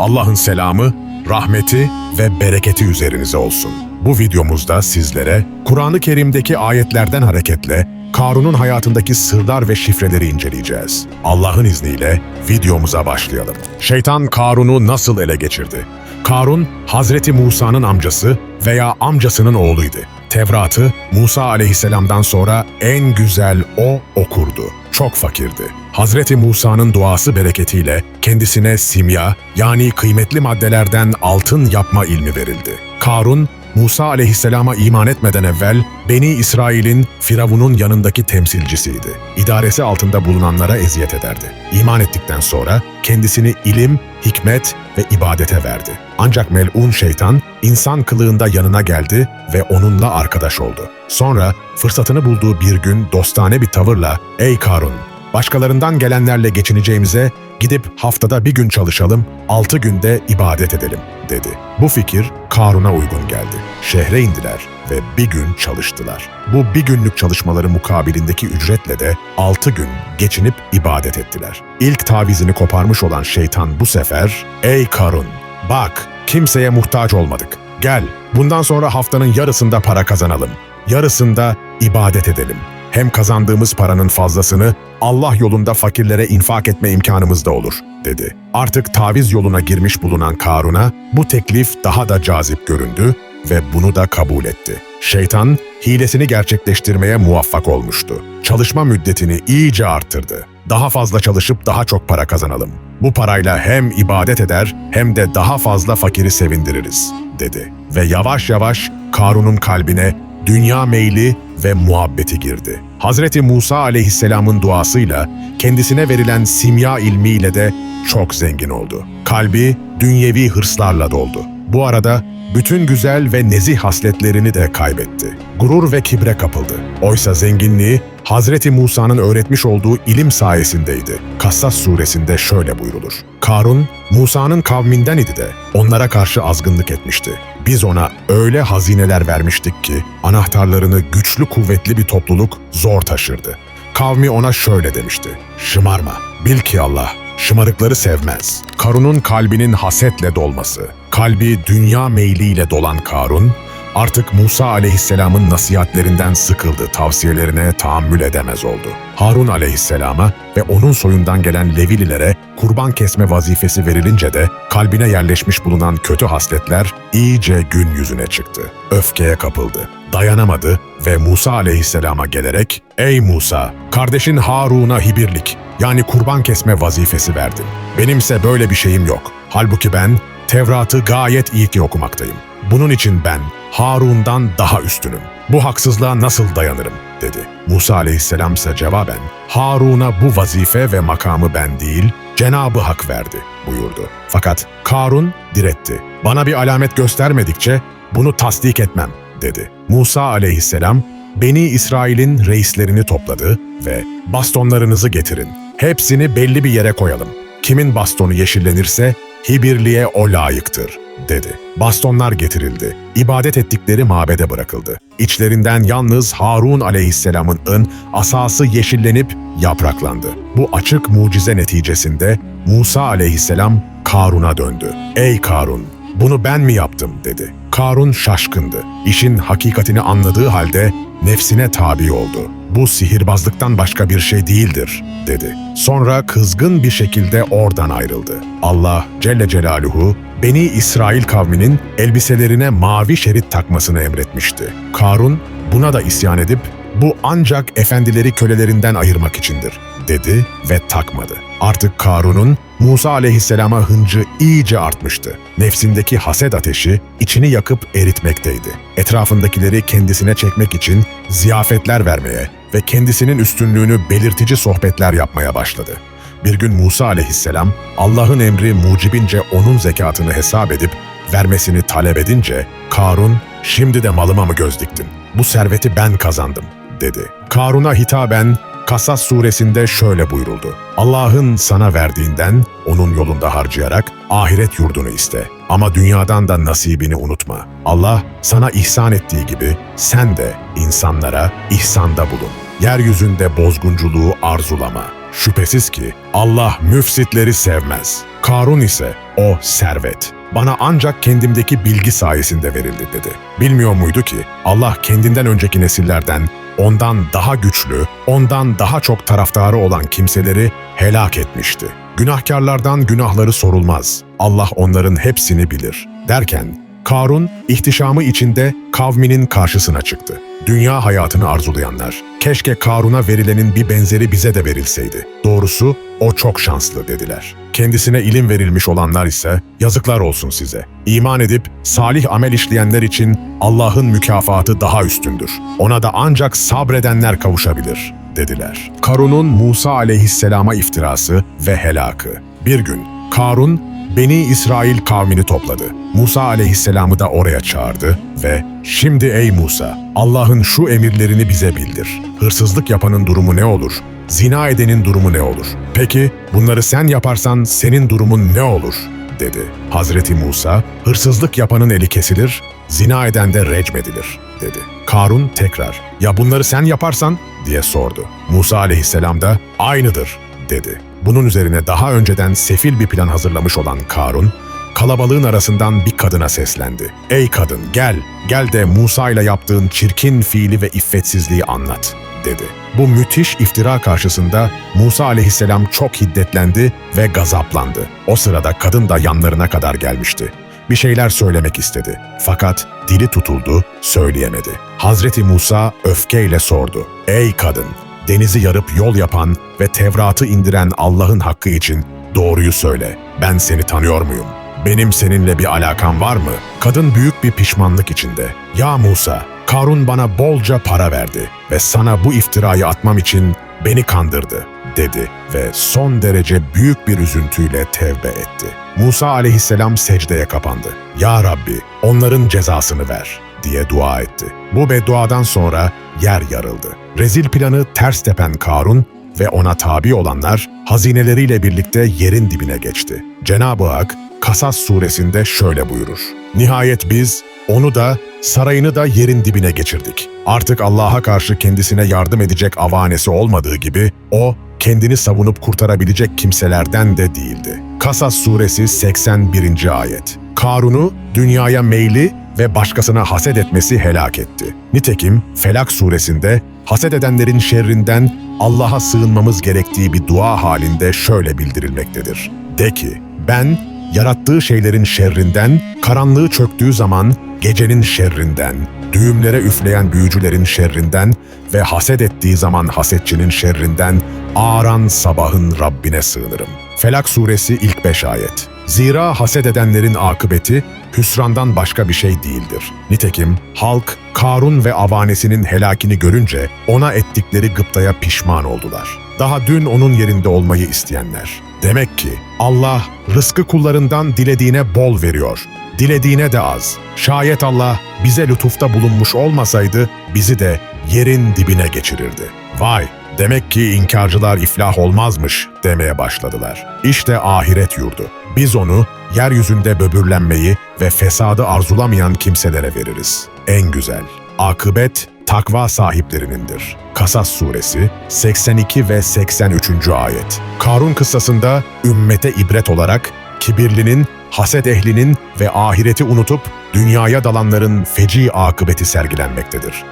Allah'ın selamı, rahmeti ve bereketi üzerinize olsun. Bu videomuzda sizlere Kur'an-ı Kerim'deki ayetlerden hareketle Karun'un hayatındaki sırlar ve şifreleri inceleyeceğiz. Allah'ın izniyle videomuza başlayalım. Şeytan Karun'u nasıl ele geçirdi? Karun, Hazreti Musa'nın amcası veya amcasının oğluydu. Tevrat'ı Musa aleyhisselamdan sonra en güzel o okurdu. Çok fakirdi. Hazreti Musa'nın duası bereketiyle kendisine simya yani kıymetli maddelerden altın yapma ilmi verildi. Karun, Musa aleyhisselama iman etmeden evvel Beni İsrail'in Firavun'un yanındaki temsilcisiydi. İdaresi altında bulunanlara eziyet ederdi. İman ettikten sonra kendisini ilim, hikmet ve ibadete verdi. Ancak melun şeytan insan kılığında yanına geldi ve onunla arkadaş oldu. Sonra fırsatını bulduğu bir gün dostane bir tavırla ''Ey Karun, başkalarından gelenlerle geçineceğimize gidip haftada bir gün çalışalım, altı günde ibadet edelim.'' dedi. Bu fikir Karun'a uygun geldi. Şehre indiler ve bir gün çalıştılar. Bu bir günlük çalışmaları mukabilindeki ücretle de altı gün geçinip ibadet ettiler. İlk tavizini koparmış olan şeytan bu sefer ''Ey Karun, bak kimseye muhtaç olmadık. Gel bundan sonra haftanın yarısında para kazanalım. Yarısında ibadet edelim. Hem kazandığımız paranın fazlasını Allah yolunda fakirlere infak etme imkanımız da olur, dedi. Artık taviz yoluna girmiş bulunan Karun'a bu teklif daha da cazip göründü ve bunu da kabul etti. Şeytan hilesini gerçekleştirmeye muvaffak olmuştu. Çalışma müddetini iyice arttırdı. Daha fazla çalışıp daha çok para kazanalım. Bu parayla hem ibadet eder hem de daha fazla fakiri sevindiririz, dedi. Ve yavaş yavaş Karun'un kalbine dünya meyli ve muhabbeti girdi. Hazreti Musa aleyhisselamın duasıyla kendisine verilen simya ilmiyle de çok zengin oldu. Kalbi dünyevi hırslarla doldu. Bu arada bütün güzel ve nezih hasletlerini de kaybetti. Gurur ve kibre kapıldı. Oysa zenginliği Hazreti Musa'nın öğretmiş olduğu ilim sayesindeydi. Kassas suresinde şöyle buyrulur. Karun, Musa'nın kavminden idi de onlara karşı azgınlık etmişti. Biz ona öyle hazineler vermiştik ki anahtarlarını güçlü kuvvetli bir topluluk zor taşırdı. Kavmi ona şöyle demişti. Şımarma, bil ki Allah şımarıkları sevmez. Karun'un kalbinin hasetle dolması, kalbi dünya meyliyle dolan Karun, artık Musa aleyhisselamın nasihatlerinden sıkıldı, tavsiyelerine tahammül edemez oldu. Harun aleyhisselama ve onun soyundan gelen Levililere kurban kesme vazifesi verilince de kalbine yerleşmiş bulunan kötü hasletler iyice gün yüzüne çıktı. Öfkeye kapıldı, dayanamadı ve Musa aleyhisselama gelerek ''Ey Musa, kardeşin Harun'a hibirlik yani kurban kesme vazifesi verdin. Benimse böyle bir şeyim yok. Halbuki ben Tevrat'ı gayet iyi ki okumaktayım. Bunun için ben Harun'dan daha üstünüm. Bu haksızlığa nasıl dayanırım?'' dedi. Musa aleyhisselam ise cevaben Harun'a bu vazife ve makamı ben değil, Cenabı Hak verdi buyurdu. Fakat Karun diretti. Bana bir alamet göstermedikçe bunu tasdik etmem dedi. Musa aleyhisselam Beni İsrail'in reislerini topladı ve bastonlarınızı getirin. Hepsini belli bir yere koyalım. Kimin bastonu yeşillenirse Hibirli'ye o layıktır, dedi. Bastonlar getirildi. İbadet ettikleri mabede bırakıldı. İçlerinden yalnız Harun aleyhisselamın ın asası yeşillenip yapraklandı. Bu açık mucize neticesinde Musa aleyhisselam Karun'a döndü. Ey Karun! Bunu ben mi yaptım dedi. Karun şaşkındı. İşin hakikatini anladığı halde nefsine tabi oldu. Bu sihirbazlıktan başka bir şey değildir dedi. Sonra kızgın bir şekilde oradan ayrıldı. Allah Celle Celaluhu Beni İsrail kavminin elbiselerine mavi şerit takmasını emretmişti. Karun buna da isyan edip bu ancak efendileri kölelerinden ayırmak içindir dedi ve takmadı. Artık Karun'un Musa aleyhisselama hıncı iyice artmıştı. Nefsindeki haset ateşi içini yakıp eritmekteydi. Etrafındakileri kendisine çekmek için ziyafetler vermeye ve kendisinin üstünlüğünü belirtici sohbetler yapmaya başladı. Bir gün Musa aleyhisselam Allah'ın emri mucibince onun zekatını hesap edip vermesini talep edince Karun şimdi de malıma mı göz diktin? Bu serveti ben kazandım dedi. Karun'a hitaben Kasas suresinde şöyle buyuruldu. Allah'ın sana verdiğinden onun yolunda harcayarak ahiret yurdunu iste. Ama dünyadan da nasibini unutma. Allah sana ihsan ettiği gibi sen de insanlara ihsanda bulun. Yeryüzünde bozgunculuğu arzulama. Şüphesiz ki Allah müfsitleri sevmez. Karun ise o servet. Bana ancak kendimdeki bilgi sayesinde verildi dedi. Bilmiyor muydu ki Allah kendinden önceki nesillerden ondan daha güçlü, ondan daha çok taraftarı olan kimseleri helak etmişti. Günahkarlardan günahları sorulmaz. Allah onların hepsini bilir. Derken Karun ihtişamı içinde kavminin karşısına çıktı. Dünya hayatını arzulayanlar, keşke Karun'a verilenin bir benzeri bize de verilseydi. Doğrusu o çok şanslı dediler. Kendisine ilim verilmiş olanlar ise yazıklar olsun size. İman edip salih amel işleyenler için Allah'ın mükafatı daha üstündür. Ona da ancak sabredenler kavuşabilir dediler. Karun'un Musa aleyhisselama iftirası ve helakı. Bir gün Karun Beni İsrail kavmini topladı. Musa aleyhisselamı da oraya çağırdı ve ''Şimdi ey Musa, Allah'ın şu emirlerini bize bildir. Hırsızlık yapanın durumu ne olur? Zina edenin durumu ne olur? Peki bunları sen yaparsan senin durumun ne olur?'' dedi. Hazreti Musa, hırsızlık yapanın eli kesilir, zina eden de recmedilir, dedi. Karun tekrar, ya bunları sen yaparsan, diye sordu. Musa aleyhisselam da, aynıdır, dedi. Bunun üzerine daha önceden sefil bir plan hazırlamış olan Karun, kalabalığın arasından bir kadına seslendi. Ey kadın gel, gel de Musa ile yaptığın çirkin fiili ve iffetsizliği anlat, dedi. Bu müthiş iftira karşısında Musa aleyhisselam çok hiddetlendi ve gazaplandı. O sırada kadın da yanlarına kadar gelmişti. Bir şeyler söylemek istedi. Fakat dili tutuldu, söyleyemedi. Hazreti Musa öfkeyle sordu. Ey kadın, denizi yarıp yol yapan ve Tevrat'ı indiren Allah'ın hakkı için doğruyu söyle. Ben seni tanıyor muyum? Benim seninle bir alakam var mı? Kadın büyük bir pişmanlık içinde. Ya Musa, Karun bana bolca para verdi ve sana bu iftirayı atmam için beni kandırdı, dedi ve son derece büyük bir üzüntüyle tevbe etti. Musa aleyhisselam secdeye kapandı. Ya Rabbi, onların cezasını ver, diye dua etti. Bu bedduadan sonra yer yarıldı. Rezil planı ters tepen Karun ve ona tabi olanlar hazineleriyle birlikte yerin dibine geçti. Cenab-ı Hak Kasas suresinde şöyle buyurur. Nihayet biz onu da sarayını da yerin dibine geçirdik. Artık Allah'a karşı kendisine yardım edecek avanesi olmadığı gibi o kendini savunup kurtarabilecek kimselerden de değildi. Kasas suresi 81. ayet. Karun'u dünyaya meyli ve başkasına haset etmesi helak etti. Nitekim Felak suresinde haset edenlerin şerrinden Allah'a sığınmamız gerektiği bir dua halinde şöyle bildirilmektedir. De ki, ben yarattığı şeylerin şerrinden, karanlığı çöktüğü zaman gecenin şerrinden, düğümlere üfleyen büyücülerin şerrinden ve haset ettiği zaman hasetçinin şerrinden ağaran sabahın Rabbine sığınırım. Felak suresi ilk beş ayet. Zira haset edenlerin akıbeti hüsrandan başka bir şey değildir. Nitekim halk Karun ve avanesinin helakini görünce ona ettikleri gıptaya pişman oldular. Daha dün onun yerinde olmayı isteyenler. Demek ki Allah rızkı kullarından dilediğine bol veriyor. Dilediğine de az. Şayet Allah bize lütufta bulunmuş olmasaydı bizi de yerin dibine geçirirdi. Vay! Demek ki inkarcılar iflah olmazmış demeye başladılar. İşte ahiret yurdu. Biz onu yeryüzünde böbürlenmeyi ve fesadı arzulamayan kimselere veririz. En güzel. Akıbet takva sahiplerinindir. Kasas suresi 82 ve 83. ayet. Karun kıssasında ümmete ibret olarak kibirlinin, haset ehlinin ve ahireti unutup dünyaya dalanların feci akıbeti sergilenmektedir.